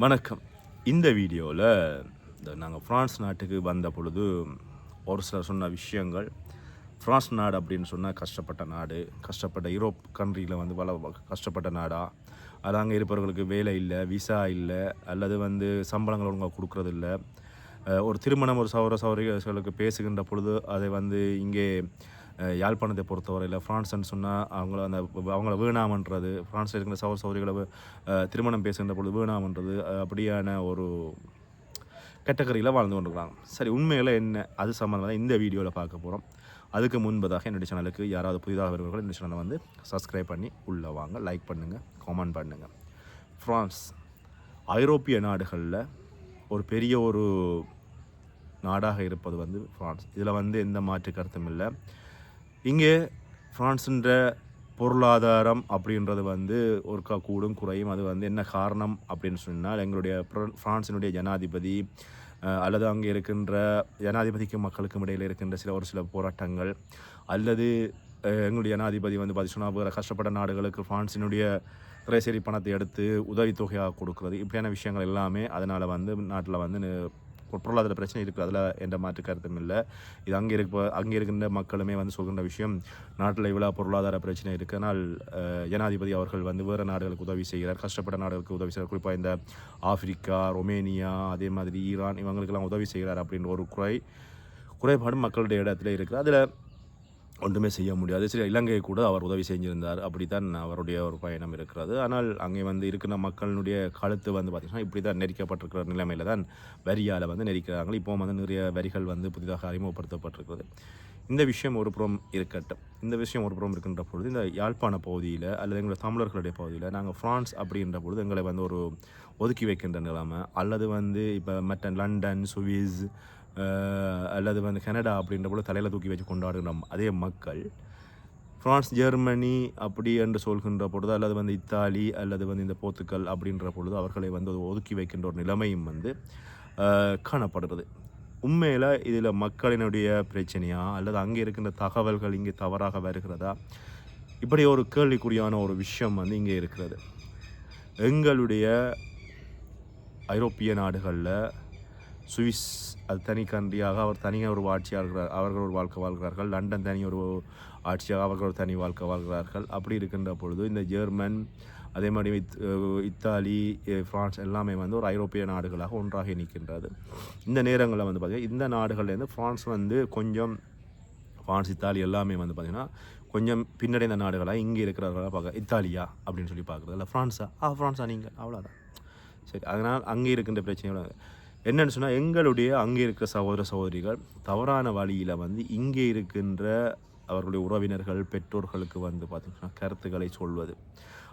வணக்கம். இந்த வீடியோவில் இந்த நாங்கள் ஃப்ரான்ஸ் நாட்டுக்கு வந்த பொழுது ஒரு சிலர் சொன்ன விஷயங்கள். ஃப்ரான்ஸ் நாடு அப்படின்னு சொன்னால் கஷ்டப்பட்ட நாடு கஷ்டப்பட்ட யூரோப் கண்ட்ரியில் வந்து பல கஷ்டப்பட்ட நாடா? அது அங்கே இருப்பவர்களுக்கு வேலை இல்லை விசா இல்லை அல்லது வந்து சம்பளங்கள் ஒழுங்காக கொடுக்கறது இல்லை. ஒரு திருமணம் ஒரு சௌர சௌரிகளுக்கு பேசுகின்ற பொழுது அதை வந்து இங்கே யாழ்ப்பாணத்தை பொறுத்தவரையில் ஃப்ரான்ஸ்ன்னு சொன்னால் அவங்கள அந்த அவங்கள வீணாமன்றது ஃப்ரான்ஸில் இருக்கிற சௌர சௌரிகளை திருமணம் பேசுகின்ற பொழுது வீணாமன்றது அப்படியான ஒரு கேட்டகரியில் வாழ்ந்து கொண்டிருக்கிறாங்க. சரி உண்மையில் என்ன? அது சம்மந்தமாக இந்த வீடியோவில் பார்க்க போகிறோம் அதுக்கு முன்பதாக என்னுடைய சேனலுக்கு யாராவது புதிதாக வருபவர்கள் இந்த சேனலை வந்து சப்ஸ்கிரைப் பண்ணி உள்ளே வாங்க. லைக் பண்ணுங்கள் காமெண்ட் பண்ணுங்கள் ஃப்ரான்ஸ் ஐரோப்பிய நாடுகளில் ஒரு பெரிய ஒரு நாடாக இருப்பது வந்து ஃப்ரான்ஸ் இதில் வந்து எந்த மாற்று கருத்தும் இல்லை. இங்கே ஃப்ரான்ஸுன்ற பொருளாதாரம் அப்படின்றது வந்து ஒருக்கா கூடும் குறையும். அது வந்து என்ன காரணம் அப்படின்னு சொன்னால் எங்களுடைய ஃப்ரான்ஸினுடைய ஜனாதிபதி அல்லது அங்கே இருக்கின்ற ஜனாதிபதிக்கும் மக்களுக்கும் இடையில் இருக்கின்ற சில ஒரு சில போராட்டங்கள் அல்லது எங்களுடைய ஜனாதிபதி வந்து பார்த்தீங்கன்னா வேறு கஷ்டப்பட்ட நாடுகளுக்கு ஃப்ரான்ஸினுடைய திரைசேரி பணத்தை எடுத்து உதவித்தொகையாக கொடுக்குறது. இப்படியான விஷயங்கள் எல்லாமே அதனால் வந்து நாட்டில் வந்து பொருளாதார பிரச்சனை இருக்குது அதில் எந்த மாற்று கருத்தும் இல்லை. இது அங்கே இருக்க அங்கே இருக்கின்ற மக்களுமே வந்து சொல்கின்ற விஷயம் நாட்டில் இவ்வளோ பொருளாதார பிரச்சனை இருக்கனால் ஜனாதிபதி அவர்கள் வந்து வேறு நாடுகளுக்கு உதவி செய்கிறார். கஷ்டப்பட்ட நாடுகளுக்கு உதவி செய்கிறார். குறிப்பாக இந்த ஆப்பிரிக்கா ரொமேனியா அதே மாதிரி ஈரான் இவங்களுக்கெல்லாம் உதவி செய்கிறார் அப்படின்ற ஒரு குறை குறைபாடு மக்களுடைய இடத்துல இருக்குது அதில் ஒன்றுமே செய்ய முடியாது. சரி இலங்கை கூட அவர் உதவி செஞ்சிருந்தார். அப்படித்தான் அவருடைய ஒரு பயணம் இருக்கிறது. ஆனால் அங்கே வந்து இருக்கிற மக்களுடைய கழுத்து வந்து பார்த்திங்கன்னா இப்படி தான் நெரிக்கப்பட்டிருக்கிற நிலைமையில் தான் வரியால் வந்து நெரிக்கிறாங்க. இப்போ வந்து நிறைய வரிகள் வந்து புதிதாக அறிமுகப்படுத்தப்பட்டிருக்கிறது. இந்த விஷயம் ஒரு புறம் இருக்கட்டும். இந்த விஷயம் ஒரு புறம் இருக்கின்ற பொழுது இந்த யாழ்ப்பாண பகுதியில் அல்லது எங்களுடைய தமிழர்களுடைய பகுதியில் நாங்கள் ஃப்ரான்ஸ் அப்படின்ற பொழுது எங்களை வந்து ஒரு ஒதுக்கி வைக்கின்ற நிலைமை அல்லது வந்து இப்போ மற்ற லண்டன் சுவிஸ் அல்லது வந்து கனடா அப்படின்ற பொழுது தலையில் தூக்கி வச்சு கொண்டாடுகிற அதே மக்கள் ஃப்ரான்ஸ் ஜெர்மனி அப்படி என்று சொல்கின்ற பொழுது அல்லது வந்து இத்தாலி அல்லது வந்து இந்த போர்த்துக்கல் அப்படின்ற பொழுது அவர்களை வந்து ஒதுக்கி வைக்கின்ற ஒரு நிலைமையும் வந்து காணப்படுறது உண்மையில் இதில் மக்களினுடைய பிரச்சனையா அல்லது அங்கே இருக்கின்ற தகவல்கள் இங்கே தவறாக வருகிறதா? இப்படி ஒரு கேள்விக்குறியான ஒரு விஷயம் வந்து இங்கே இருக்கிறது. எங்களுடைய ஐரோப்பிய நாடுகளில் சுவிஸ் அது தனி கண்ட்ரியாக அவர் தனியாக ஒரு ஆட்சியாக இருக்கிறார் அவர்கள் ஒரு வாழ்க்கை வாழ்கிறார்கள். லண்டன் தனி ஒரு ஆட்சியாக அவர்கள் ஒரு தனி வாழ்க்கை வாழ்கிறார்கள். அப்படி இருக்கின்ற பொழுது இந்த ஜெர்மன் அதே மாதிரி இத்- இத்தாலி ஃப்ரான்ஸ் எல்லாமே வந்து ஒரு ஐரோப்பிய நாடுகளாக ஒன்றாக நிற்கின்றது. இந்த நேரங்களில் வந்து பார்த்திங்கன்னா இந்த நாடுகள்லேருந்து ஃப்ரான்ஸ் வந்து கொஞ்சம் ஃப்ரான்ஸ் இத்தாலி எல்லாமே வந்து பார்த்திங்கன்னா கொஞ்சம் பின்னடைந்த நாடுகளாக இங்கே இருக்கிறவர்களாக பார்க்க இத்தாலியா அப்படின்னு சொல்லி பார்க்குறது. இல்லை ஃப்ரான்ஸா ஆ ஃப்ரான்ஸா நீங்கள் அவ்வளோதான் சரி அதனால் அங்கே இருக்கின்ற பிரச்சனையோட என்னென்னு சொன்னால் எங்களுடைய அங்கே இருக்கிற சகோதர சகோதரிகள் தவறான வழியில் வந்து இங்கே இருக்கின்ற அவர்களுடைய உறவினர்கள் பெற்றோர்களுக்கு வந்து பார்த்திங்கன்னா கருத்துக்களை சொல்வது.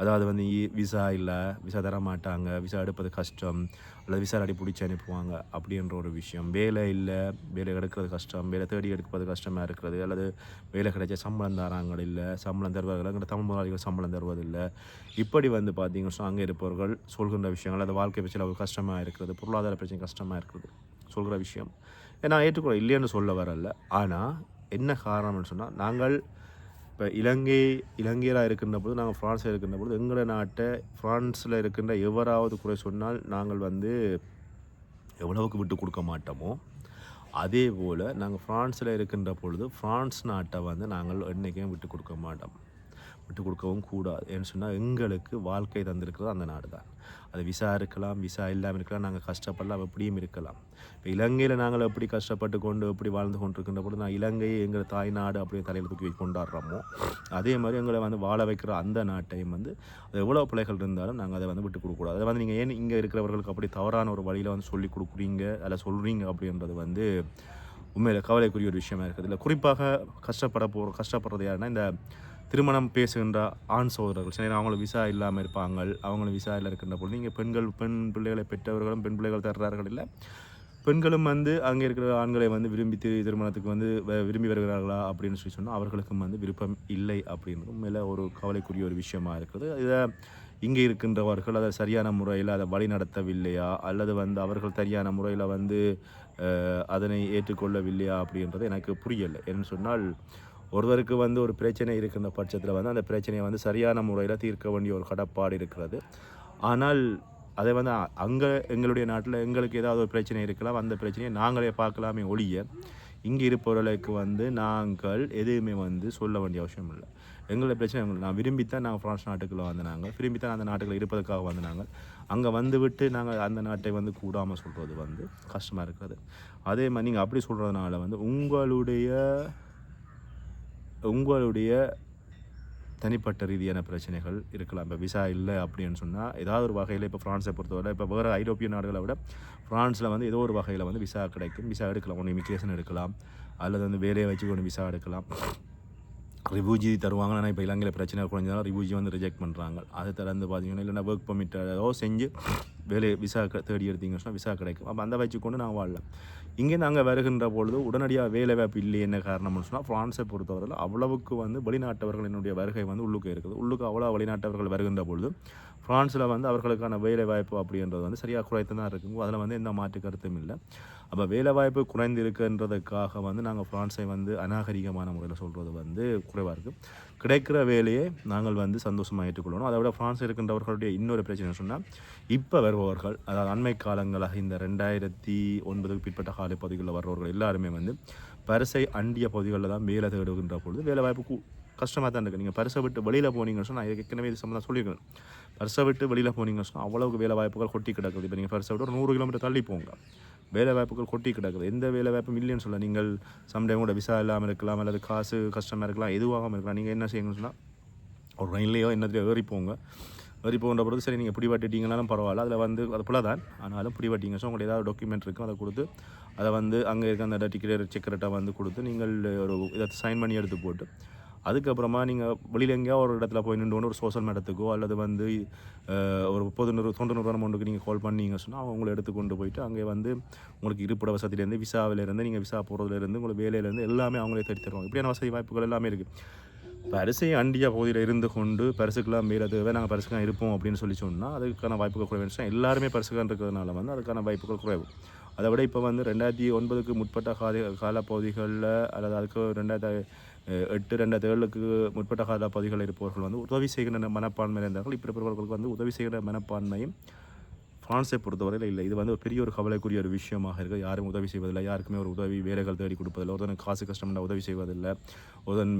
அதாவது வந்து இ- விசா இல்லை விசா தர மாட்டாங்க விசா எடுப்பது கஷ்டம் அல்லது விசா அடி பிடிச்சி அனுப்புவாங்க அப்படின்ற ஒரு விஷயம். வேலை இல்லை வேலை எடுக்கிறது கஷ்டம் வேலை தேடி எடுப்பது கஷ்டமாக இருக்கிறது அல்லது வேலை கிடைச்ச சம்பளம் தராங்க இல்லை சம்பளம் தருவார்கள் அங்கே தமிழ் முதலாளிகள் சம்பளம் தருவதில்லை இப்படி வந்து பார்த்தீங்கன்னா அங்கே இருப்பவர்கள் சொல்கின்ற விஷயங்கள் அது வாழ்க்கை பிரச்சனை அவர்கள் கஷ்டமாக இருக்கிறது பொருளாதார பிரச்சனை கஷ்டமாக இருக்கிறது சொல்கிற விஷயம். நான் ஏற்றுக்கொள்ள இல்லைன்னு சொல்ல வரல ஆனால் என்ன காரணம்னு சொன்னால் நாங்கள் இப்போ இலங்கை இலங்கையில் இருக்கின்ற பொழுது நாங்கள் ஃப்ரான்ஸில் இருக்கின்ற பொழுது எங்களோட நாட்டை ஃப்ரான்ஸில் இருக்கின்ற எவராவது குறை சொன்னால் நாங்கள் வந்து எவ்வளவுக்கு விட்டு கொடுக்க மாட்டோமோ அதே போல் நாங்கள் ஃப்ரான்ஸில் இருக்கின்ற பொழுது ஃப்ரான்ஸ் நாட்டை வந்து நாங்கள் என்றைக்கும் விட்டு கொடுக்க மாட்டோம். விட்டு கொடுக்கவும் கூடாது. ஏன்னு சொன்னால் எங்களுக்கு வாழ்க்கை தந்திருக்கிறது அந்த நாடு தான் அது விசா இருக்கலாம் விசா இல்லாமல் இருக்கலாம் நாங்கள் கஷ்டப்படலாம் எப்படியும் இருக்கலாம். இப்போ இலங்கையில் நாங்கள் எப்படி கஷ்டப்பட்டு கொண்டு எப்படி வாழ்ந்து கொண்டிருக்கின்ற பொழுது நான் இலங்கையை எங்கள் தாய் நாடு அப்படியே தலையில் தூக்கி கொண்டாடுறோமோ அதே மாதிரி எங்களை வந்து வாழ வைக்கிற அந்த நாட்டையும் வந்து அது எவ்வளோ பிள்ளைகள் இருந்தாலும் நாங்கள் அதை வந்து விட்டு கொடுக்கக்கூடாது. அதை வந்து நீங்கள் ஏன் இங்கே இருக்கிறவர்களுக்கு அப்படி தவறான ஒரு வழியில் வந்து சொல்லி கொடுக்குறீங்க அதில் சொல்கிறீங்க அப்படின்றது வந்து உண்மையில் கவலைக்குரிய ஒரு விஷயமா இருக்குது. இல்லை குறிப்பாக கஷ்டப்பட போகிற கஷ்டப்படுறது யாருன்னா இந்த திருமணம் பேசுகின்ற ஆண் சகோதரர்கள். சரி அவங்களுக்கு விசா இல்லாமல் இருப்பாங்க அவங்களும் விசா இல்லை இருக்கின்ற பொழுது இங்கே பெண்கள் பெண் பிள்ளைகளை பெற்றவர்களும் பெண் பிள்ளைகள் தர்றார்கள் இல்லை. பெண்களும் வந்து அங்கே இருக்கிற ஆண்களை வந்து விரும்பி திருமணத்துக்கு வந்து விரும்பி வருகிறார்களா அப்படின்னு சொல்லி சொன்னால் அவர்களுக்கும் வந்து விருப்பம் இல்லை அப்படின்றது மேலே ஒரு கவலைக்குரிய ஒரு விஷயமா இருக்குது. இதை இங்கே இருக்கின்றவர்கள் அதை சரியான முறையில் அதை வழி நடத்தவில்லையா அல்லது வந்து அவர்கள் சரியான முறையில் வந்து அதனை ஏற்றுக்கொள்ளவில்லையா அப்படின்றது எனக்கு புரியலை. ஏன்னு சொன்னால் ஒருவருக்கு வந்து ஒரு பிரச்சனை இருக்கின்ற பட்சத்தில் வந்து அந்த பிரச்சனையை வந்து சரியான முறையில் தீர்க்க வேண்டிய ஒரு கடப்பாடு இருக்கிறது. ஆனால் அதை வந்து அங்கே எங்களுடைய நாட்டில் எங்களுக்கு ஏதாவது ஒரு பிரச்சனை இருக்கலாம் அந்த பிரச்சனையை நாங்களே பார்க்கலாமே ஒழிய இங்கே இருப்பவர்களுக்கு வந்து நாங்கள் எதுவுமே வந்து சொல்ல வேண்டிய அவசியம் இல்லை. எங்களுடைய பிரச்சனை எங்களுக்கு நான் விரும்பித்தான் நாங்கள் ஃப்ரான்ஸ் நாட்டுக்குள்ளே வந்து விரும்பித்தான் அந்த நாட்டுக்குள்ள இருப்பதற்காக வந்து அங்கே வந்து விட்டு நாங்கள் அந்த நாட்டை வந்து கூடாமல் சொல்கிறது வந்து கஷ்டமாக இருக்கிறது. அதே மாதிரி நீங்கள் அப்படி சொல்கிறதுனால வந்து உங்களுடைய உங்களுடைய தனிப்பட்ட ரீதியான பிரச்சனைகள் இருக்கலாம். இப்போ விசா இல்லை அப்படின்னு சொன்னால் ஏதாவது ஒரு வகையில் இப்போ ஃப்ரான்ஸை பொறுத்தவரை இப்போ வேறு ஐரோப்பிய நாடுகளை விட ஃப்ரான்ஸில் வந்து ஏதோ ஒரு வகையில் வந்து விசா கிடைக்கும். விசா எடுக்கலாம். ஒன்று இமிக்ரேஷன் எடுக்கலாம். அல்லது வந்து வேலையை வச்சு கொண்டு விசா எடுக்கலாம். ரிவ்யூஜி தருவாங்க ஆனால் இப்போ இலங்கையில் பிரச்சனை குறைஞ்சதால் ரிவ்யூஜி வந்து ரிஜெக்ட் பண்ணுறாங்க அதை திறந்து பார்த்தீங்கன்னா இல்லைன்னா ஒர்க் பர்மிட் ஏதோ செஞ்சு வேலையை விசா க- தேடி எடுத்தீங்கன்னு சொன்னால் விசா கிடைக்கும். அப்போ அந்த வச்சுக்கொண்டு நான் வாழலாம் இங்கே நாங்கள் வருகின்ற பொழுது உடனடியாக வேலை வாய்ப்பு இல்லை என்ன காரணம்னு சொன்னால் ஃப்ரான்ஸை பொறுத்தவரையில் அவ்வளவுக்கு வந்து வெளிநாட்டவர்கள் என்னுடைய வருகை வந்து உள்ளுக்கு இருக்குது. உள்ளுக்கு அவ்வளோ வெளிநாட்டவர்கள் வருகின்ற பொழுது ஃப்ரான்ஸில் வந்து அவர்களுக்கான வேலை வாய்ப்பு அப்படின்றது வந்து சரியாக குறைத்து தான் இருக்குங்க அதில் வந்து எந்த மாற்று கருத்தும் இல்லை. அப்போ வேலை வாய்ப்பு குறைந்து இருக்குன்றதுக்காக வந்து நாங்கள் ஃப்ரான்ஸை வந்து அநாகரிகமான முறையில் சொல்கிறது வந்து குறைவாக இருக்குது. கிடைக்கிற வேலையை நாங்கள் வந்து சந்தோஷமாக ஏற்றுக்கொள்ளணும். அதை விட ஃப்ரான்ஸ் இருக்கின்றவர்களுடைய இன்னொரு பிரச்சனை சொன்னால் இப்போ வருபவர்கள் அதாவது அண்மை காலங்களாக இந்த ரெண்டாயிரத்தி ஒன்பதுக்கு பிற்பட்ட காலை பகுதிகளில் வர்றவர்கள் எல்லாருமே வந்து பரிசை அண்டிய பகுதிகளில் தான் வேலை தேடுகின்ற பொழுது வேலை வாய்ப்பு கஷ்டமாக தான் இருக்குது நீங்கள் பரிசை விட்டு வெளியில் போனீங்கன்னு சொன்னால் நான் ஏற்கனவே இது சம்மந்தம் சொல்லியிருக்கேன். பரிசை விட்டு வெளியில் போனீங்கன்னு சொன்னால் அவ்வளவுக்கு வேலை வாய்ப்புகள் கொட்டி கிடக்குது. இப்போ நீங்கள் பரிசை விட்டு ஒரு நூறு கிலோமீட்டர் தள்ளி போங்க. வேலை வாய்ப்புகள் கொட்டி கிடக்குது. எந்த வேலை வாய்ப்பும் இல்லைன்னு சொல்ல நீங்கள் சம்டைம் கூட விசா இல்லாமல் இருக்கலாம் அல்லது காசு கஷ்டமாக இருக்கலாம் எதுவாகாமல் இருக்கலாம். நீங்கள் என்ன செய்யணும்னு சொன்னால் ஒரு ரயில்லையோ என்னத்தையோ ஏறி போங்க வரி போன்ற பொழுது சரி நீங்கள் பிடிவாட்டிட்டீங்கனாலும் பரவாயில்ல அதில் வந்து அது போல தான் ஆனாலும் பிடிவாட்டிங்க ஸோ உங்களுக்கு ஏதாவது டாக்குமெண்ட் இருக்கும் அதை கொடுத்து அதை வந்து அங்கே இருக்க அந்த டிக்கெட் செக்கரெட்டாக வந்து கொடுத்து நீங்கள் ஒரு இதை சைன் பண்ணி எடுத்து போட்டு அதுக்கப்புறமா நீங்கள் வெளியில் எங்கேயா ஒரு இடத்துல போய் நின்று ஒரு சோஷியல் மேடத்துக்கோ அல்லது வந்து ஒரு பொது நிறு தொண்டு நிறுவனம் ஒன்றுக்கு நீங்கள் கால் பண்ணீங்க சொன்னால் அவங்க உங்களை எடுத்து கொண்டு போயிட்டு அங்கே வந்து உங்களுக்கு இருப்பிட வசதியிலேருந்து விசாவிலேருந்து நீங்கள் விசா போகிறதுலேருந்து உங்களுக்கு வேலையிலேருந்து எல்லாமே அவங்களே தேடி தருவாங்க. இப்படியான வசதி வாய்ப்புகள் எல்லாமே இருக்குது பரிசை அண்டிய பகுதியில் இருந்து கொண்டு பரிசுக்கெல்லாம் மேலே தேவை நாங்கள் பரிசுக்காக இருப்போம் அப்படின்னு சொல்லி சொன்னால் அதுக்கான வாய்ப்புகள் குறைவு. எல்லாருமே பரிசுக்காக இருக்கிறதுனால வந்து அதுக்கான வாய்ப்புகள் குறைவு. அதை விட இப்போ வந்து ரெண்டாயிரத்தி ஒன்பதுக்கு முற்பட்ட கால காலப்பகுதிகளில் அல்லது அதுக்கு ரெண்டாயிரத்தி எட்டு ரெண்டாயிரத்தி ஏழுக்கு முற்பட்ட காலப்பகுதிகளில் இருப்பவர்கள் வந்து உதவி செய்கிற மனப்பான்மை இருந்தார்கள் இப்போ இருப்பவர்களுக்கு வந்து உதவி செய்கிற மனப்பான்மையும் ஃப்ரான்ஸை பொறுத்தவரையில் இல்லை. இது வந்து ஒரு பெரிய ஒரு கவலைக்குரிய ஒரு விஷயமாக இருக்குது யாரும் உதவி செய்வதில்லை. யாருக்குமே ஒரு உதவி வேலைகள் தேடி கொடுப்பதில்லை. ஒருத்தனுக்கு காசு கஷ்டம்னா உதவி செய்வதில்லை. ஒருத்தன்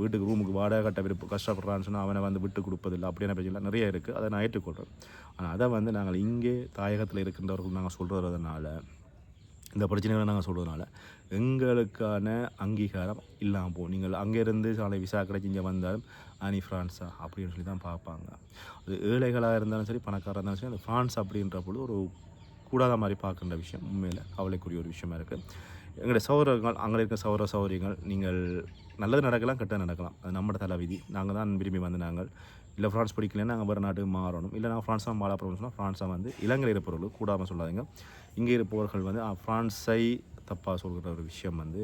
வீட்டுக்கு ரூமுக்கு வாடகை கட்ட விருப்பம் கஷ்டப்படுறான்னு சொன்னால் அவனை வந்து விட்டு கொடுப்பதில்லை. அப்படியான பிரச்சனை நிறைய இருக்குது அதை நான் ஏற்றுக்கொள்கிறேன் ஆனால் அதை வந்து நாங்கள் இங்கே தாயகத்தில் இருக்கின்றவர்கள் நாங்கள் சொல்கிறதுனால இந்த பிரச்சனைகளை நாங்கள் சொல்கிறதுனால எங்களுக்கான அங்கீகாரம் இல்லாமல் போகும் நீங்கள் அங்கேருந்து சாலை விசா கிடைச்சி இங்கே வந்தாலும் அனி ஃப்ரான்ஸா? அப்படின்னு சொல்லி தான் பார்ப்பாங்க. அது ஏழைகளாக இருந்தாலும் சரி பணக்காராக இருந்தாலும் சரி அந்த ஃப்ரான்ஸ் அப்படின்ற பொழுது ஒரு கூடாத மாதிரி பார்க்குற விஷயம். உண்மையில் கவலைக்குரிய ஒரு விஷயமா இருக்குது எங்களுடைய சௌரங்கள் அங்கே இருக்க சௌர சௌரியங்கள் நீங்கள் நல்லது நடக்கலாம் கெட்டது நடக்கலாம். அது நம்மளோட தலைவிதி நாங்கள் தான் விரும்பி வந்து நாங்கள் இல்லை ஃப்ரான்ஸ் பிடிக்கலன்னா நாங்கள் வேறு நாட்டுக்கு மாறணும். இல்லை நாங்கள் ஃப்ரான்ஸாக தான் போகிறோம்னு சொன்னால் ஃப்ரான்ஸாக வந்து இலங்கையில் இருப்பவர்கள் கூடாமல் சொல்லாதீங்க. இங்கே இருப்பவர்கள் வந்து ஃப்ரான்ஸை தப்பாக சொல்கிற ஒரு விஷயம் வந்து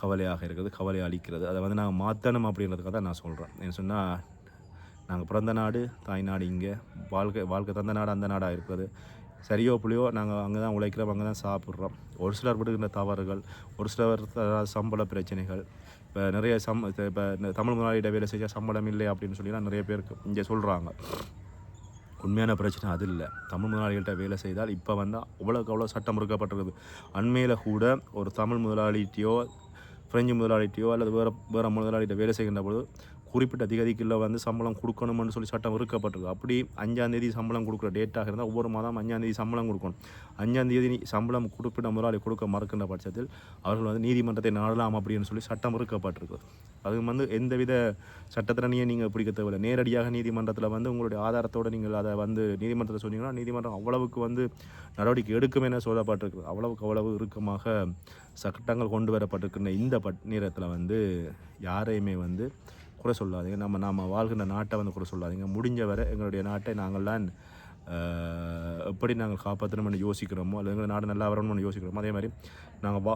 கவலையாக இருக்கிறது கவலை அளிக்கிறது. அதை வந்து நாங்கள் மாற்றணும் அப்படின்றதுக்காக தான் நான் சொல்கிறேன் என்ன சொன்னால் நாங்கள் பிறந்த நாடு தாய்நாடு இங்கே வாழ்க்கை வாழ்க்கை தந்த நாடு அந்த நாடாக இருக்கிறது சரியோ புள்ளியோ நாங்கள் அங்கே தான் உழைக்கிறோம் அங்கே தான் சாப்பிட்றோம். ஒரு சிலர் விடுகின்ற தவறுகள் ஒரு சிலர் சம்பள பிரச்சனைகள். இப்போ நிறைய சம் இப்போ தமிழ் முதலாளியிட வேலை செஞ்சால் சம்பளம் இல்லை அப்படின்னு சொல்லி நிறைய பேருக்கு இங்கே சொல்கிறாங்க உண்மையான பிரச்சனை அது இல்லை. தமிழ் முதலாளிகள்கிட்ட வேலை செய்தால் இப்போ வந்தால் அவ்வளோக்கு அவ்வளோ சட்டம் முறுக்கப்பட்டிருக்குது அண்மையில் கூட ஒரு தமிழ் முதலாளிகிட்டையோ பிரெஞ்சு முதலாளிகிட்டையோ அல்லது வேறு வேறு முதலாளிகிட்ட வேலை செய்கின்ற பொழுது குறிப்பிட்ட திகதிக்குள்ளே வந்து சம்பளம் கொடுக்கணும்னு சொல்லி சட்டம் இருக்கப்பட்டிருக்கு அப்படி அஞ்சாந்தேதி சம்பளம் கொடுக்குற டேட்டாக இருந்தால் ஒவ்வொரு மாதம் அஞ்சாந்தேதி சம்பளம் கொடுக்கணும். அஞ்சாந்தேதி சம்பளம் குறிப்பிட்ட முதலாளி கொடுக்க மறுக்கின்ற பட்சத்தில் அவர்கள் வந்து நீதிமன்றத்தை நாடலாம் அப்படின்னு சொல்லி சட்டம் இருக்கப்பட்டிருக்கு அது வந்து எந்தவித சட்டத்திறனையும் நீங்கள் பிடிக்க தேவையில்லை. நேரடியாக நீதிமன்றத்தில் வந்து உங்களுடைய ஆதாரத்தோடு நீங்கள் அதை வந்து நீதிமன்றத்தில் சொன்னீங்கன்னா நீதிமன்றம் அவ்வளவுக்கு வந்து நடவடிக்கை எடுக்கும் என சொல்லப்பட்டிருக்கு. அவ்வளவுக்கு அவ்வளவு இறுக்கமாக சட்டங்கள் கொண்டு வரப்பட்டிருக்கின்ற இந்த பட் நேரத்தில் வந்து யாரையுமே வந்து குறை சொல்லாதீங்க. நம்ம நாம் வாழ்கின்ற நாட்டை வந்து குறை சொல்லாதீங்க. முடிஞ்ச வரை எங்களுடைய நாட்டை நாங்கள்லாம் எப்படி நாங்கள் காப்பாற்றணும்னு யோசிக்கிறோமோ அல்லது எங்கள் நாடு நல்லா வரணும்னு யோசிக்கிறோமோ அதே மாதிரி நாங்கள் வா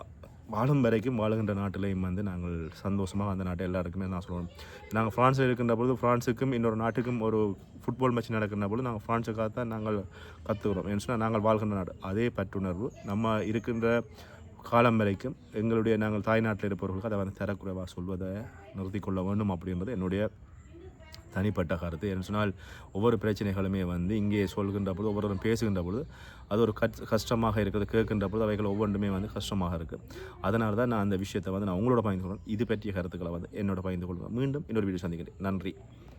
வாழும் வரைக்கும் வாழுகின்ற நாட்டிலையும் வந்து நாங்கள் சந்தோஷமாக அந்த நாட்டை எல்லாருக்குமே நான் சொல்லணும் நாங்கள் ஃப்ரான்ஸில் இருக்கின்ற பொழுது ஃப்ரான்ஸுக்கும் இன்னொரு நாட்டுக்கும் ஒரு ஃபுட்பால் மேட்ச் நடக்கின்ற பொழுது நாங்கள் ஃப்ரான்ஸுக்காக தான் நாங்கள் கற்றுக்கிறோம் ஏன்னு சொன்னால் நாங்கள் வாழ்கின்ற நாடு. அதே பற்றுணர்வு. நம்ம இருக்கின்ற காலம் வரைக்கும் எங்களுடைய நாங்கள் தாய்நாட்டில் இருப்பவர்களுக்கு அதை வந்து தரக்குறைவாக சொல்வதை நிறுத்தி கொள்ள வேண்டும் அப்படின்றது என்னுடைய தனிப்பட்ட கருத்து. ஏன்னு சொன்னால் ஒவ்வொரு பிரச்சனைகளுமே வந்து இங்கே சொல்கின்ற பொழுது ஒவ்வொருவரும் பேசுகின்ற பொழுது அது ஒரு கட் கஷ்டமாக இருக்கிறது கேட்கின்ற பொழுது அவைகள் ஒவ்வொன்றுமே வந்து கஷ்டமாக இருக்குது அதனால தான் நான் அந்த விஷயத்தை வந்து நான் உங்களோட பகிர்ந்து கொள்வேன் இது பற்றிய கருத்துக்களை வந்து என்னோட பகிர்ந்து கொள்வேன் மீண்டும் இன்னொரு வீடியோ சந்திக்கிறேன். நன்றி.